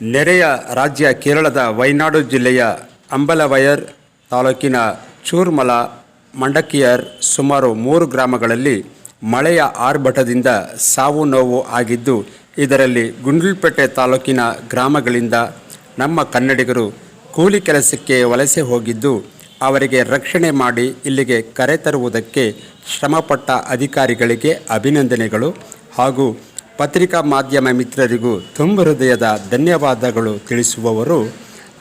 ನೆರೆಯ ರಾಜ್ಯ ಕೇರಳದ ವೈನಾಡು ಜಿಲ್ಲೆಯ ಅಂಬಲವಯರ್ ತಾಲೂಕಿನ ಚೂರ್ಮಲ ಮಂಡಕಿಯರ್ ಸುಮಾರು ಮೂರು ಗ್ರಾಮಗಳಲ್ಲಿ ಮಳೆಯ ಆರ್ಭಟದಿಂದ ಸಾವು ನೋವು ಆಗಿದ್ದು, ಇದರಲ್ಲಿ ಗುಂಡ್ಲುಪೇಟೆ ತಾಲೂಕಿನ ಗ್ರಾಮಗಳಿಂದ ನಮ್ಮ ಕನ್ನಡಿಗರು ಕೂಲಿ ಕೆಲಸಕ್ಕೆ ವಲಸೆ ಹೋಗಿದ್ದು, ಅವರಿಗೆ ರಕ್ಷಣೆ ಮಾಡಿ ಇಲ್ಲಿಗೆ ಕರೆತರುವುದಕ್ಕೆ ಶ್ರಮಪಟ್ಟ ಅಧಿಕಾರಿಗಳಿಗೆ ಅಭಿನಂದನೆಗಳು ಹಾಗೂ ಪತ್ರಿಕಾ ಮಾಧ್ಯಮ ಮಿತ್ರರಿಗೂ ತುಂಬ ಹೃದಯದ ಧನ್ಯವಾದಗಳು ತಿಳಿಸುವವರು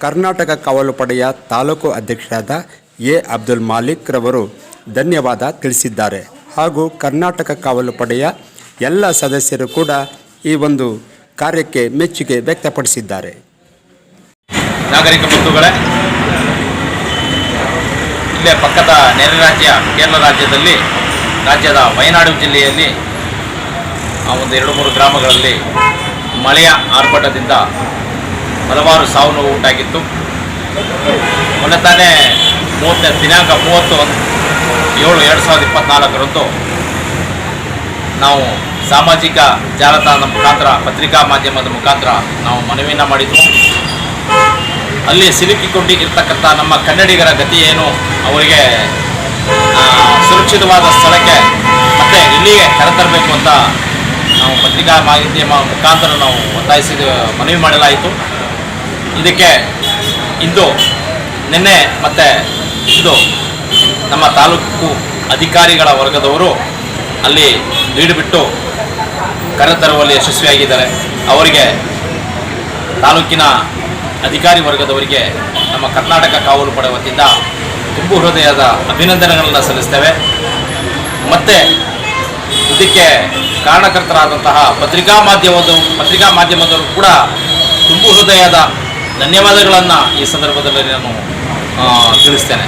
ಕರ್ನಾಟಕ ಕಾವಲು ಪಡೆಯ ತಾಲೂಕು ಅಧ್ಯಕ್ಷರಾದ ಎ ಅಬ್ದುಲ್ ಮಾಲಿಕ್ ರವರು ಧನ್ಯವಾದ ತಿಳಿಸಿದ್ದಾರೆ. ಹಾಗೂ ಕರ್ನಾಟಕ ಕಾವಲು ಪಡೆಯ ಎಲ್ಲ ಸದಸ್ಯರು ಕೂಡ ಈ ಒಂದು ಕಾರ್ಯಕ್ಕೆ ಮೆಚ್ಚುಗೆ ವ್ಯಕ್ತಪಡಿಸಿದ್ದಾರೆ. ನಾಗರಿಕ ಬಂಧುಗಳೇ, ಇಲ್ಲೇ ಪಕ್ಕದ ನೆರೆ ರಾಜ್ಯ ಕೇರಳ ರಾಜ್ಯದಲ್ಲಿ, ರಾಜ್ಯದ ವಯನಾಡು ಜಿಲ್ಲೆಯಲ್ಲಿ ಆ ಒಂದು ಎರಡು ಮೂರು ಗ್ರಾಮಗಳಲ್ಲಿ ಮಳೆಯ ಆರ್ಭಟದಿಂದ ಹಲವಾರು ಸಾವು ನೋವು ಉಂಟಾಗಿತ್ತು. ಮೊನ್ನೆ ತಾನೇ ಮೂವತ್ತನೇ ದಿನಾಂಕ ಮೂವತ್ತು ಒಂದು ಏಳು ಎರಡು ಸಾವಿರದ ಇಪ್ಪತ್ತ್ನಾಲ್ಕರಂದು ನಾವು ಸಾಮಾಜಿಕ ಜಾಲತಾಣದ ಮುಖಾಂತರ, ಪತ್ರಿಕಾ ಮಾಧ್ಯಮದ ಮುಖಾಂತರ ನಾವು ಮನವಿಯನ್ನು ಮಾಡಿದ್ವು. ಅಲ್ಲಿ ಸಿಲುಕಿಕೊಂಡು ಇರ್ತಕ್ಕಂಥ ನಮ್ಮ ಕನ್ನಡಿಗರ ಗತಿ ಏನು, ಅವರಿಗೆ ಸುರಕ್ಷಿತವಾದ ಸ್ಥಳಕ್ಕೆ ಮತ್ತೆ ಇಲ್ಲಿಗೆ ಕರೆತರಬೇಕು ಅಂತ ನಾವು ಪತ್ರಿಕಾ ಮಾಹಿತಿಯ ಮುಖಾಂತರ ನಾವು ಒತ್ತಾಯಿಸಿದ ಮನವಿ ಮಾಡಲಾಯಿತು. ಇದಕ್ಕೆ ಇಂದು, ನಿನ್ನೆ ಮತ್ತು ಇಂದು ನಮ್ಮ ತಾಲೂಕು ಅಧಿಕಾರಿಗಳ ವರ್ಗದವರು ಅಲ್ಲಿ ನೀಡಿಬಿಟ್ಟು ಕರೆತರುವಲ್ಲಿ ಯಶಸ್ವಿಯಾಗಿದ್ದಾರೆ. ಅವರಿಗೆ ತಾಲೂಕಿನ ಅಧಿಕಾರಿ ವರ್ಗದವರಿಗೆ ನಮ್ಮ ಕರ್ನಾಟಕ ಕಾವಲು ಪಡೆ ವತಿಯಿಂದ ತುಂಬು ಹೃದಯದ ಅಭಿನಂದನೆಗಳನ್ನು ಸಲ್ಲಿಸ್ತೇವೆ. ಮತ್ತು ಇದಕ್ಕೆ ಕಾರಣಕರ್ತರಾದಂತಹ ಪತ್ರಿಕಾ ಮಾಧ್ಯಮದ ಪತ್ರಿಕಾ ಮಾಧ್ಯಮದವರು ಕೂಡ ತುಂಬು ಹೃದಯದ ಧನ್ಯವಾದಗಳನ್ನು ಈ ಸಂದರ್ಭದಲ್ಲಿ ನಾನು ತಿಳಿಸ್ತೇನೆ.